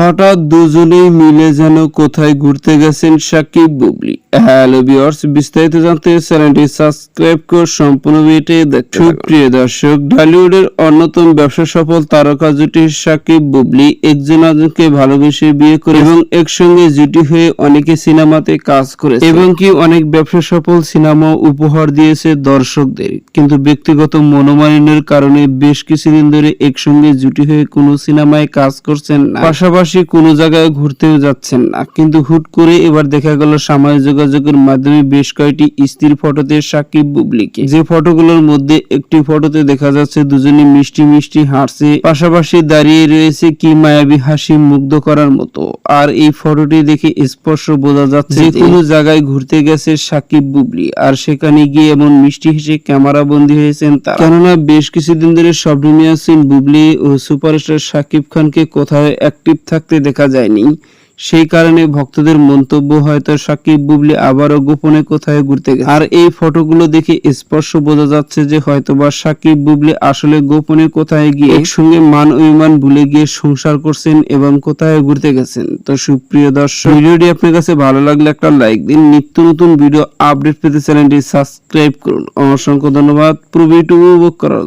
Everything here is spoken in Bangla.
হঠাৎ দুজনেই মিলে যেন কোথায় ঘুরতে গেছেন সাকিব বুবলি। হ্যালো ভিউয়ার্স, বিস্তারিত জানতে চ্যানেলটি সাবস্ক্রাইব করে সম্পূর্ণ ভিডিওটি দেখতে থাকুন। সুপ্রিয় দর্শক, ঢালিউডের অন্যতম ব্যবসা সফল তারকা জুটি সাকিব বুবলি একজন আরেকজনকে ভালোবেসে বিয়ে করে এবং একসঙ্গে জুটি হয়ে অনেকে সিনেমাতে কাজ করেছে এবং কি অনেক ব্যবসা সফল সিনেমা উপহার দিয়েছে দর্শকদের। কিন্তু ব্যক্তিগত মনোমালিন্যের কারণে বেশ কিছুদিন ধরে একসঙ্গে জুটি হয়ে কোনো সিনেমায় কাজ করছেন না। পাশাপাশি কোনো জায়গায় ঘুরতেও যাচ্ছেন না। কিন্তু হুট করে এবার দেখা গেল সামাজিক যোগাযোগের মাধ্যমে বেশ কয়েকটি স্থির ফটোতে সাকিব বুবলিকে। যে ফটোগুলোর মধ্যে একটি ফটোতে দেখা যাচ্ছে দুজনে মিষ্টি মিষ্টি হাসছে পাশাপাশি দাঁড়িয়ে রয়েছে কি মায়াবী হাসি মুগ্ধ করার মতো। আর এই ফটোটি দেখে স্পষ্ট বোঝা যাচ্ছে যে কোনো জায়গায় ঘুরতে গেছে সাকিব বুবলি আর সেখানে গিয়ে এমন মিষ্টি হেসে ক্যামেরা বন্দী হয়েছেন তারা। কেননা বেশ কিছুদিন ধরে স্বপ্নে বুবলি ও সুপারস্টার সাকিব খানকে কোথাও অ্যাক্টিভ থাকতে দেখা যায়নি। সেই কারণে ভক্তদের মন্তব্য হয়তো সাকিব বুবলি আবারও গোপনে কোথায় ঘুরতে গেছে আর এই ফটোগুলো দেখে স্পষ্ট বোঝা যাচ্ছে যে হয়তোবা সাকিব বুবলি আসলে গোপনে কোথায় গিয়ে একসঙ্গে মান অভিমান ভুলে গিয়ে সংসার করছেন এবং কোথায় ঘুরতে গেছেন। তো সুপ্রিয় দর্শক, ভিডিওটি আপনার কাছে ভালো লাগলে একটা লাইক দিন। নিত্য নতুন ভিডিও আপডেট পেতে চ্যানেলটি সাবস্ক্রাইব করুন। অসংখ্য ধন্যবাদ। পুরো ভিডিওটি উপভোগ করার